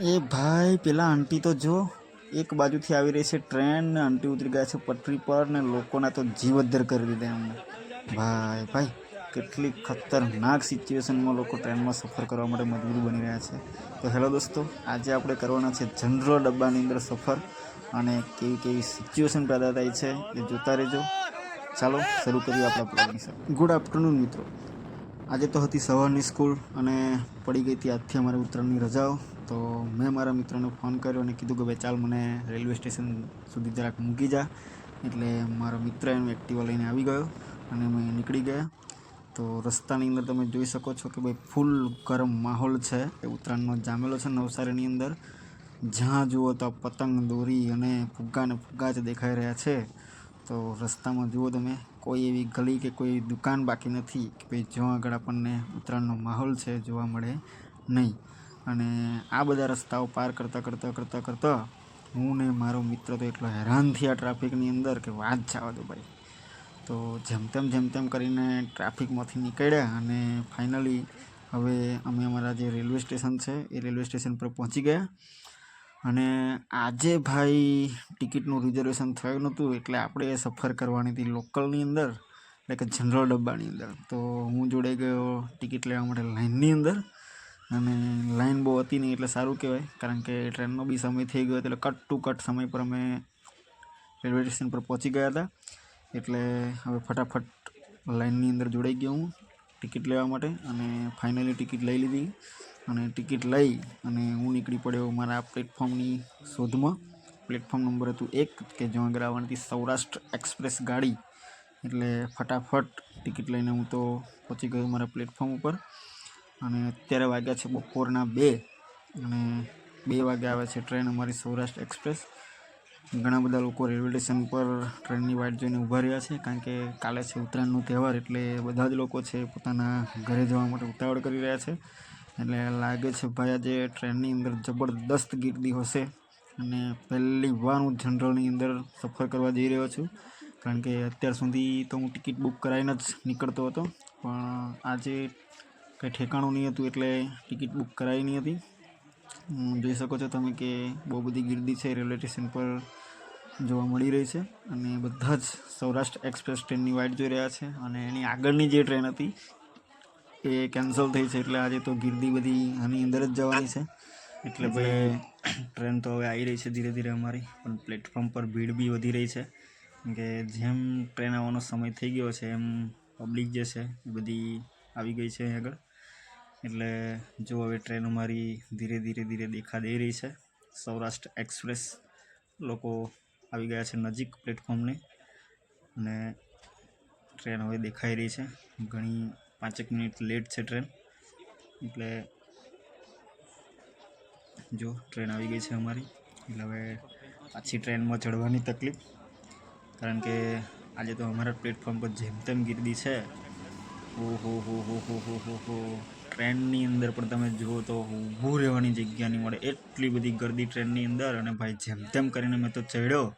એ ભાઈ, પેલા આંટી તો જો, એક બાજુથી આવી રહી છે ટ્રેન ને આંટી ઉતરી ગયા છે પટરી પર ને લોકોના તો જીવ અદ્ધર કરી દીધા એમને. ભાઈ ભાઈ, કેટલી ખતરનાક સિચ્યુએશનમાં લોકો ટ્રેનમાં સફર કરવા માટે મજબૂર બની રહ્યા છે. તો હેલો દોસ્તો, આજે આપણે કરવાના છે જનરલ ડબ્બાની અંદર સફર અને કેવી કેવી સિચ્યુએશન પેદા થાય છે એ જોતા રહેજો. ચાલો, શરૂ કરીએ આપણા પ્લાનિંગ ગુડ આફ્ટરનૂન મિત્રો. આજે તો હતી સવારની સ્કૂલ અને પડી ગઈ હતી આજથી અમારે ઉત્તરાયણની રજાઓ. તો મેં મારા મિત્રને ફોન કર્યો અને કીધું કે ભાઈ ચાલ મને રેલવે સ્ટેશન સુધી જરાક મૂકી જા. એટલે મારો મિત્ર એનું એક્ટિવા લઈને આવી ગયો અને અમે નીકળી ગયા. તો રસ્તાની અંદર તમે જોઈ શકો છો કે ભાઈ ફૂલ ગરમ માહોલ છે. એ ઉત્તરાયણનો જામેલો છે નવસારીની અંદર. જ્યાં જુઓ તો પતંગ દોરી અને ફુગ્ગા ને ફુગ્ગા જ દેખાઈ રહ્યા છે. તો રસ્તામાં જુઓ તમે, કોઈ એવી ગલી કે કોઈ દુકાન બાકી નથી કે ભાઈ જ્યાં આગળ આપણને ઉત્તરાયણનો માહોલ છે જોવા મળે નહીં. અને આ બધા રસ્તાઓ પાર કરતાં કરતાં કરતાં કરતાં હું ને મારો મિત્ર તો એટલો હેરાન થયા ટ્રાફિકની અંદર કે વાત જવા દો ભાઈ. તો જેમ તેમ જેમ તેમ કરીને ટ્રાફિકમાંથી નીકળ્યા અને ફાઇનલી હવે અમે અમારા જે રેલવે સ્ટેશન છે એ રેલવે સ્ટેશન પર પહોંચી ગયા. અને આજે ભાઈ ટિકિટનું રિઝર્વેશન થયું નહોતું, એટલે આપણે સફર કરવાની હતી લોકલની અંદર, એટલે કે જનરલ ડબ્બાની અંદર. તો હું જોડે ગયો ટિકિટ લેવા માટે લાઇનની અંદર, અને લાઇન બહુ હતી નહીં, એટલે સારું કહેવાય. કારણ કે ટ્રેનનો બી સમય થઈ ગયો એટલે કટ ટુ કટ સમય પર અમે રેલવે સ્ટેશન પર પહોંચી ગયા હતા. એટલે હવે ફટાફટ લાઇનની અંદર જોડાઈ ગયો હું. ટિકિટ લેવા માટે અને ફાઇનલી ટિકિટ લઈ લીધી. અને ટિકિટ લઈ અને હું નીકળી પડ્યો મારા પ્લેટફોર્મની શોધમાં. પ્લેટફોર્મ નંબર હતું એક, કે જ્યાં આગળ સૌરાષ્ટ્ર એક્સપ્રેસ ગાડી. એટલે ફટાફટ ટિકિટ લઈને હું તો પહોંચી ગયો મારા પ્લેટફોર્મ ઉપર. અને અત્યારે વાગ્યા છે બપોરના બે અને બે વાગે આવે છે ટ્રેન અમારી સૌરાષ્ટ્ર એક્સપ્રેસ. ઘણા બધા લોકો રેલવે સ્ટેશન પર ટ્રેનની વાટ જોઈને ઊભા રહ્યા છે, કારણ કે કાલે છે ઉત્તરાયણનો તહેવાર એટલે બધા જ લોકો છે પોતાના ઘરે જવા માટે ઉતાવળ કરી રહ્યા છે. એટલે લાગે છે ભાઈ આજે ટ્રેનની અંદર જબરદસ્ત ગીર્દી હશે અને પહેલી વાર હું જનરલની અંદર સફર કરવા જઈ રહ્યો છું, કારણ કે અત્યાર સુધી તો હું ટિકિટ બુક કરાવીને જ નીકળતો હતો. પણ આજે કંઈ ઠેકાણું નહીં હતું એટલે ટિકિટ બુક કરાવી નહીં હતી. જોઈ શકો છો તમે કે બહુ બધી ગીર્દી છે રેલવે સ્ટેશન પર. જોવા મળી રહી છે. અને બધા જ સૌરાષ્ટ્ર એક્સપ્રેસ ટ્રેનની વાઇટ જોઈ રહ્યા છે અને એની આગળની જે ટ્રેન હતી એ કેન્સલ થઈ છે. એટલે આજે તો ગીર્દી બધી આની અંદર જ જવાની છે. એટલે ભાઈ ટ્રેન તો હવે આવી રહી છે ધીરે ધીરે અમારી. પણ પ્લેટફોર્મ પર ભીડ બી વધી રહી છે. કેમ કે જેમ ટ્રેન આવવાનો સમય થઈ ગયો છે એમ પબ્લિક જે છે એ બધી આવી ગઈ છે આગળ. એટલે જો હવે ટ્રેન અમારી ધીરે ધીરે ધીરે દેખા દઈ રહી છે. સૌરાષ્ટ્ર એક્સપ્રેસ લોકો આવી ગયા છે નજીક પ્લેટફોર્મને. અને ટ્રેન હવે દેખાઈ રહી છે. ઘણી પાંચેક મિનિટ લેટ છે ટ્રેન. એટલે જો ટ્રેન આવી ગઈ છે અમારી. એટલે હવે પાછી ટ્રેનમાં ચડવાની તકલીફ. કારણ કે આજે તો અમારા પ્લેટફોર્મ પર જેમ તેમ ગીર્દી છે. ઓહો, હો હો હો હો હો હો. ટ્રેનની અંદર પણ તમે જુઓ તો ઊભું રહેવાની જગ્યા નહીં મળે. એટલી બધી ગરદી ટ્રેનની અંદર અને ભાઈ જેમ તેમ કરીને મેં તો ચડ્યો.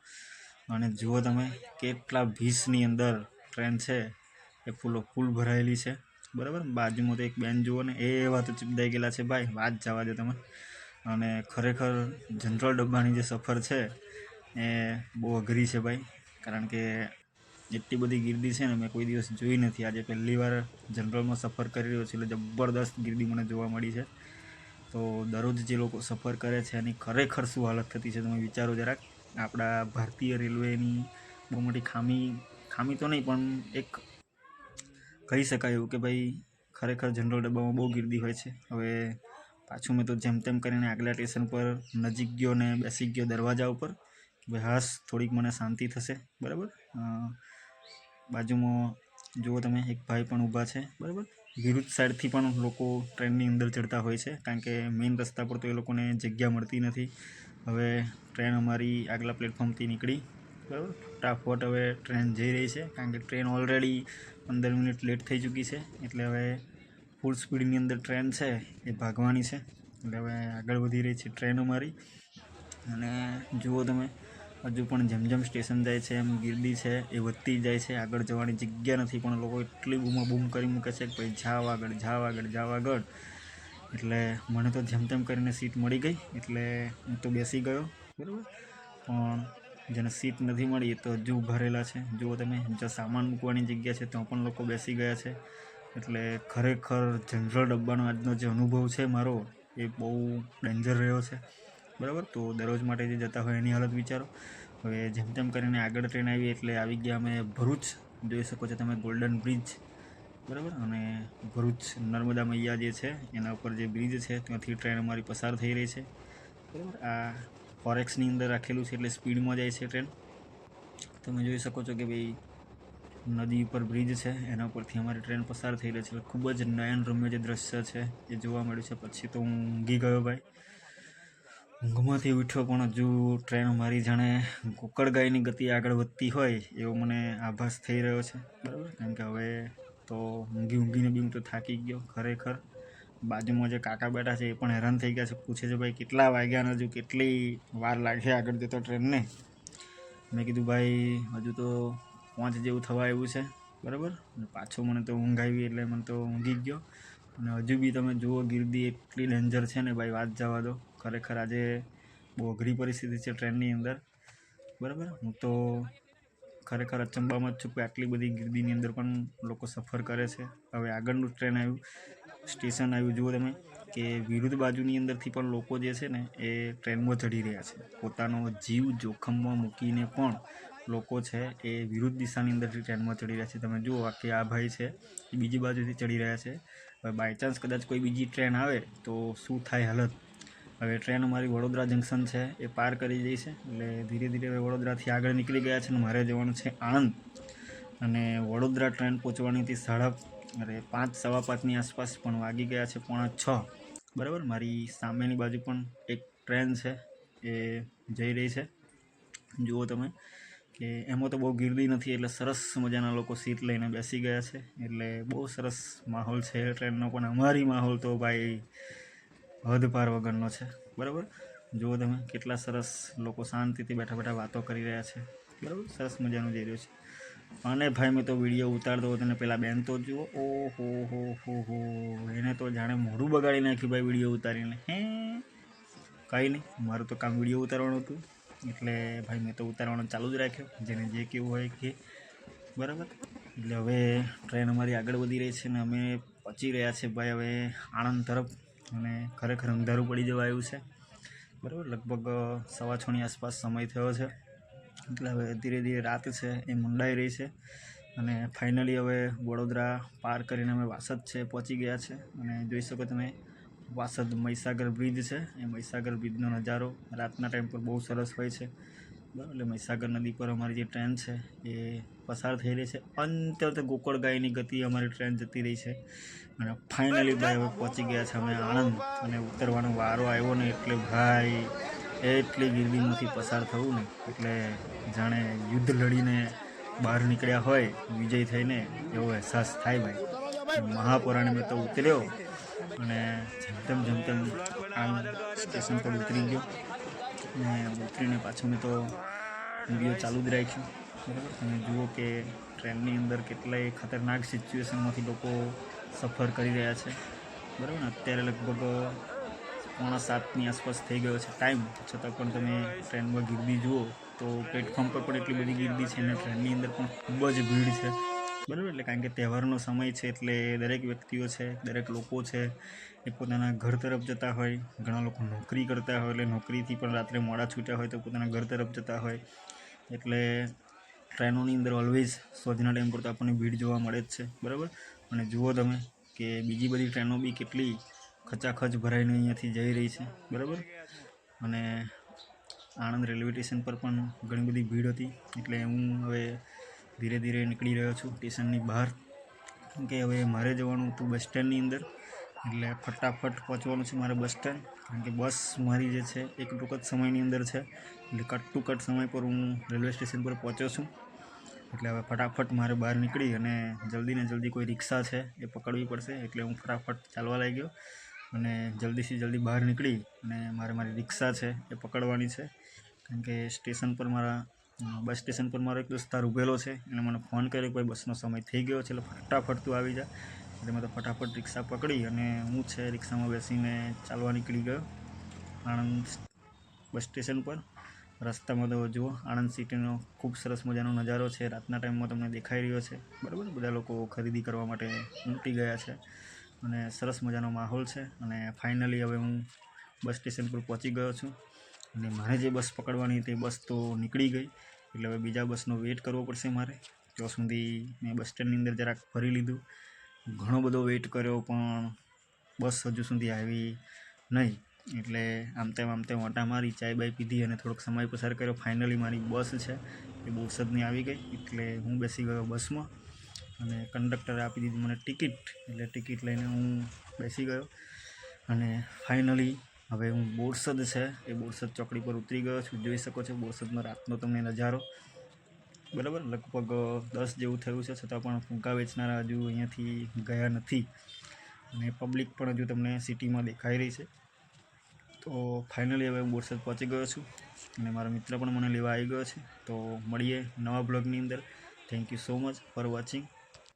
અને જુઓ તમે કેટલા ભીસની અંદર ટ્રેન છે. એ ફૂલો ફૂલ ભરાયેલી છે. બરાબર? બાજુમાં તો એક બેન જુઓ ને એવા તો ચીપદાઈ ગયેલા છે. ભાઈ, વાત જવા દો તમે. અને ખરેખર જનરલ ડબ્બાની જે સફર છે, એ બહુ અઘરી છે ભાઈ. કારણ કે એટલી બધી ગીર્દી છે ને મેં કોઈ દિવસ જોઈ નથી. આજે પહેલી વાર જનરલમાં સફર કરી રહ્યો છું એટલે જબરદસ્ત ગીર્દી મને જોવા મળી છે. તો દરરોજ જે લોકો સફર કરે છે એની ખરેખર શું હાલત થતી છે તમે વિચારો જરાક. આપણા ભારતીય રેલવેની બહુ મોટી ખામી ખામી તો નહીં, પણ એક કહી શકાય એવું કે ભાઈ ખરેખર જનરલ ડબ્બામાં બહુ ગીર્દી હોય છે. હવે પાછું મેં તો જેમ તેમ કરીને આગલા સ્ટેશન પર નજીક ગયો ને બેસી ગયો દરવાજા ઉપર કે હાસ, થોડીક મને શાંતિ થશે. બરાબર? બાજુમાં જુઓ તમે એક ભાઈ પણ ઊભા છે. બરાબર. વિરુદ્ધ સાઈડથી પણ લોકો ટ્રેનની અંદર ચડતા હોય છે કારણ કે મેઇન રસ્તા પર તો એ લોકોને જગ્યા મળતી નથી. હવે ટ્રેન અમારી આગલા પ્લેટફોર્મથી નીકળી. બરાબર. ફટાફટ હવે ટ્રેન જઈ રહી છે કારણ કે ટ્રેન ઓલરેડી પંદર મિનિટ લેટ થઈ ચૂકી છે. એટલે હવે ફૂલ સ્પીડની અંદર ટ્રેન છે એ ભાગવાની છે. એટલે હવે આગળ વધી રહી છે ટ્રેન અમારી. અને જુઓ તમે હજુ પણ જેમ જેમ સ્ટેશન જાય છે, એમ ગીરડી છે, એ વધતી જાય છે. આગળ જવાની જગ્યા નથી, પણ લોકો એટલી બૂમા બૂમ કરી મૂકે છે કે ભાઈ જાવ આગળ જાવ આગળ જાવ આગળ. એટલે મને તો જેમ તેમ કરીને સીટ મળી ગઈ, એટલે હું તો બેસી ગયો. બરાબર? પણ જેને સીટ નથી મળી એ તો હજુ ભરેલા છે. જુઓ તમે, જ્યાં સામાન મૂકવાની જગ્યા છે, ત્યાં પણ લોકો બેસી ગયા છે. એટલે ખરેખર જનરલ ડબ્બાનો આજનો જે અનુભવ છે મારો, એ બહુ ડેન્જર રહ્યો છે. બરાબર? તો દરરોજ માટે જે જતા હોય એની હાલત વિચારો. હવે જેમ તેમ કરીને આગળ ટ્રેન આવી એટલે આવી ગયા અમે ભરૂચ. જોઈ શકો છો તમે ગોલ્ડન બ્રિજ બરાબર? અને ભરૂચ નર્મદા મૈયા જે છે, એના ઉપર જે બ્રિજ છે, ત્યાંથી ટ્રેન અમારી પસાર થઈ રહી છે. બરાબર? આ ફોરેક્સની અંદર રાખેલું છે એટલે સ્પીડમાં જાય છે ટ્રેન તમે જોઈ શકો છો કે ભાઈ, નદી ઉપર બ્રિજ છે, એના ઉપરથી અમારી ટ્રેન પસાર થઈ રહી છે. ખૂબ જ નયનરમ્ય જે દ્રશ્ય છે, એ જોવા મળ્યું છે. પછી તો હું ઊંઘી ગયો ભાઈ. ઊંઘમાંથી ઉઠ્યો પણ હજુ ટ્રેન મારી જાણે ગોકળગાયની ગતિ આગળ વધતી હોય એવો મને આભાસ થઈ રહ્યો છે. બરાબર? કેમ કે હવે તો ઊંઘી ઊંઘીને બી હું તો થાકી ગયો ખરેખર. બાજુમાં જે કાકા બેઠા છે એ પણ હેરાન થઈ ગયા છે. પૂછે છે, ભાઈ, કેટલા વાગ્યા ને હજુ? કેટલી વાર લાગશે આગળ જતો ટ્રેનને મેં કીધું, ભાઈ, હજુ તો પાંચ જેવું થવા આવ્યું છે. બરાબર? અને પાછો મને તો ઊંઘ આવી એટલે મને તો ઊંઘી ગયો. અને હજુ બી તમે જુઓ, ગીરદી એટલી ડેન્જર છે ને, ભાઈ, વાત જવા દો. ખરેખર આજે બહુ અઘરી પરિસ્થિતિ છે ટ્રેનની અંદર. બરાબર? હું તો ખરેખર અચંબામાં જ છું કે આટલી બધી ગીર્દીની અંદર પણ લોકો સફર કરે છે. હવે આગળનું ટ્રેન આવ્યું, સ્ટેશન આવ્યું. જુઓ તમે કે વિરુદ્ધ બાજુની અંદરથી પણ લોકો જે છે ને એ ટ્રેનમાં ચડી રહ્યા છે. પોતાનો જીવ જોખમમાં મૂકીને પણ લોકો છે એ વિરુદ્ધ દિશાની અંદરથી ટ્રેનમાં ચડી રહ્યા છે. તમે જુઓ કે આ ભાઈ છે એ બીજી બાજુથી ચડી રહ્યા છે. હવે બાય ચાન્સ કદાચ કોઈ બીજી ટ્રેન આવે તો શું થાય હાલત? હવે ટ્રેન અમારી વડોદરા જંકશન છે, એ પાર કરી જઈ છે. એટલે ધીરે ધીરે હવે વડોદરાથી આગળ નીકળી ગયા છે અને મારે જવાનું છે આણંદ. અને વડોદરા ટ્રેન પહોંચવાની હતી સાડા અરે પાંચ, સવા પાંચની આસપાસ પણ વાગી ગયા છે, પોણા છ. બરાબર? મારી સામેની બાજુ પણ એક ટ્રેન છે, એ જઈ રહી છે. જુઓ તમે કે એમાં તો બહુ ગીરદી નથી, એટલે સરસ મજાના લોકો સીટ લઈને બેસી ગયા છે. એટલે બહુ સરસ માહોલ છે ટ્રેનનો, પણ અમારી માહોલ તો ભાઈ હદ પાર વગરનો છે. બરાબર? જુઓ તમે કેટલા સરસ લોકો શાંતિથી બેઠા બેઠા વાતો કરી રહ્યા છે. બરાબર? સરસ મજાનું જઈ રહ્યું છે. અને ભાઈ મેં તો વીડિયો ઉતારતો હતો અને પેલા બેન તો જુઓ. ઓ હો હો હો. હો એને તો જાણે મોઢું બગાડી નાખ્યું ભાઈ વીડિયો ઉતારીને. હે? કંઈ નહીં મારું તો કામ વીડિયો ઉતારવાનું હતું. એટલે ભાઈ મેં તો ઉતારવાનું ચાલુ જ રાખ્યો. જેને જે કેવું હોય કે બરાબર? એટલે હવે ટ્રેન અમારી આગળ વધી રહી છે ને અમે પહોંચી રહ્યા છે ભાઈ હવે આણંદ તરફ. અને ખરેખર અંધારું પડી જવા આવ્યું છે. બરાબર? લગભગ સવા છની આસપાસ સમય થયો છે. એટલે હવે ધીરે ધીરે રાત છે, એ મંડાઈ રહી છે. અને ફાઇનલી હવે વડોદરા પાર કરીને અમે વાસદ છે, પહોંચી ગયા છે. અને જોઈ શકો તમે, વાસદ મહીસાગર બ્રિજ છે. એ મહીસાગર બ્રિજનો નજારો રાતના ટાઈમ પર બહુ સરસ હોય છે. બરાબર, એટલે મહીસાગર નદી પર અમારી જે ટ્રેન છે એ પસાર થઈ રહી છે. અંતર ગોકળ ગાયની ગતિ અમારી ટ્રેન જતી રહી છે. અને ફાઇનલી ભાઈ હવે પહોંચી ગયા છે અમે આણંદ અને ઉતરવાનો વારો આવ્યો ને એટલે ભાઈ એટલી ગીરદીમાંથી પસાર થવું ને એટલે જાણે યુદ્ધ લડીને બહાર નીકળ્યા હોય, વિજય થઈને એવો અહેસાસ થાય ભાઈ. મહાપુરાણે મેં તો ઉતર્યો અને જમતમ જમતમ જેમ આમ સ્ટેશન પર ઉતરી ગયો. અને ઉતરીને પાછું મેં તો વીડિયો ચાલુ જ રાખ્યું. બરાબર તમે જુઓ કે ટ્રેનની અંદર કેટલાય ખતરનાક સિચ્યુએશનમાંથી લોકો સફર કરી રહ્યા છે. બરાબર ને? અત્યારે લગભગ પોણા સાતની આસપાસ થઈ ગયો છે ટાઈમ છતાં પણ તમે ટ્રેનમાં ગીરદી જુઓ તો પ્લેટફોર્મ પર પણ એટલી બધી ગીરદી છે અને ટ્રેનની અંદર પણ ખૂબ જ ભીડ છે. બરાબર? એટલે કારણ કે તહેવારનો સમય છે એટલે દરેક વ્યક્તિઓ છે, દરેક લોકો છે, એ પોતાના ઘર તરફ જતા હોય. ઘણા લોકો નોકરી કરતા હોય, એટલે નોકરીથી પણ રાત્રે મોડા છૂટ્યા હોય તો પોતાના ઘર તરફ જતા હોય. એટલે ટ્રેનોની અંદર ઓલવેઝ સોજના ટાઈમ પર તો આપણને ભીડ જોવા મળે જ છે. બરાબર? અને જુઓ તમે કે બીજી બધી ટ્રેનો બી કેટલી ખચાખચ ભરાઈને અહીંયાથી જઈ રહી છે. બરાબર? અને આણંદ રેલવે સ્ટેશન પર પણ ઘણી બધી ભીડ હતી. એટલે હું હવે ધીરે ધીરે નીકળી રહ્યો છું સ્ટેશનની બહાર. કે હવે મારે જવાનું હતું બસ સ્ટેન્ડની અંદર, એટલે ફટાફટ પહોંચવાનું છે મારે બસ સ્ટેન્ડ. કારણ કે બસ મારી જે છે, એક ટૂંક જ સમયની અંદર છે. એટલે કટ ટુ કટ સમય પર હું રેલવે સ્ટેશન પર પહોંચ્યો છું. એટલે હવે ફટાફટ મારે બહાર નીકળી અને જલ્દી ને જલ્દી કોઈ રિક્ષા છે એ પકડવી પડશે, એટલે હું ફટાફટ ચાલવા લાગ્યો. અને જલ્દીથી જલ્દી બહાર નીકળી અને મારે મારી રિક્ષા છે એ પકડવાની છે. કારણ કે સ્ટેશન પર મારા બસ સ્ટેશન પર મારો એક દોસ્તાર ઊભેલો છે. એને મને ફોન કર્યો કે ભાઈ બસનો સમય થઈ ગયો છે, એટલે ફટાફટ તું આવી જા. એટલે મેં તો ફટાફટ રિક્ષા પકડી અને હું છે રિક્ષામાં બેસીને ચાલવા નીકળી ગયો. આણંદ બસ સ્ટેશન પર. રસ્તામાં તો જુઓ, આણંદ સિટીનો ખૂબ સરસ મજાનો નજારો છે. રાતના ટાઈમમાં તમને દેખાઈ રહ્યો છે. બરાબર, બધા લોકો ખરીદી કરવા માટે ઉમટી ગયા છે અને સરસ મજાનો માહોલ છે. અને ફાઇનલી હવે હું બસ સ્ટેશન પર પહોંચી ગયો છું. અને મારે જે બસ પકડવાની હતી બસ તો નીકળી ગઈ. એટલે હવે બીજા બસનો વેઇટ કરવો પડશે મારે. ત્યાં સુધી મેં બસ સ્ટેન્ડની અંદર જરાક ફરી લીધું. ઘણો બધો વેઇટ કર્યો પણ બસ હજુ સુધી આવી નહીં. એટલે આમ તેમ આમ તેમ ઓટા મારી, ચાય બાય પીધી અને થોડોક સમય પસાર કર્યો. ફાઇનલી મારી બસ છે. એ બોરસદની આવી ગઈ. એટલે હું બેસી ગયો બસમાં અને કંડક્ટરે આપી દીધી મને ટિકિટ એટલે ટિકિટ લઈને હું બેસી ગયો. અને ફાઇનલી હવે હું બોરસદ છે, એ બોરસદ ચોકડી પર ઉતરી ગયો છું. જોઈ શકો છો, બોરસદનો રાતનો તમને નજારો. બરાબર? લગભગ દસ જેવું થયું છે, છતાં પણ ફૂંકા વેચનારા હજુ અહીંયાથી ગયા નથી. અને પબ્લિક પણ હજુ તમને સિટીમાં દેખાઈ રહી છે. તો ફાઇનલી હવે હું બોરસદ પહોંચી ગયો છું. અને મારો મિત્ર પણ મને લેવા આવી ગયો છે. તો, મળીએ નવા બ્લોગની અંદર. Thank you so much for watching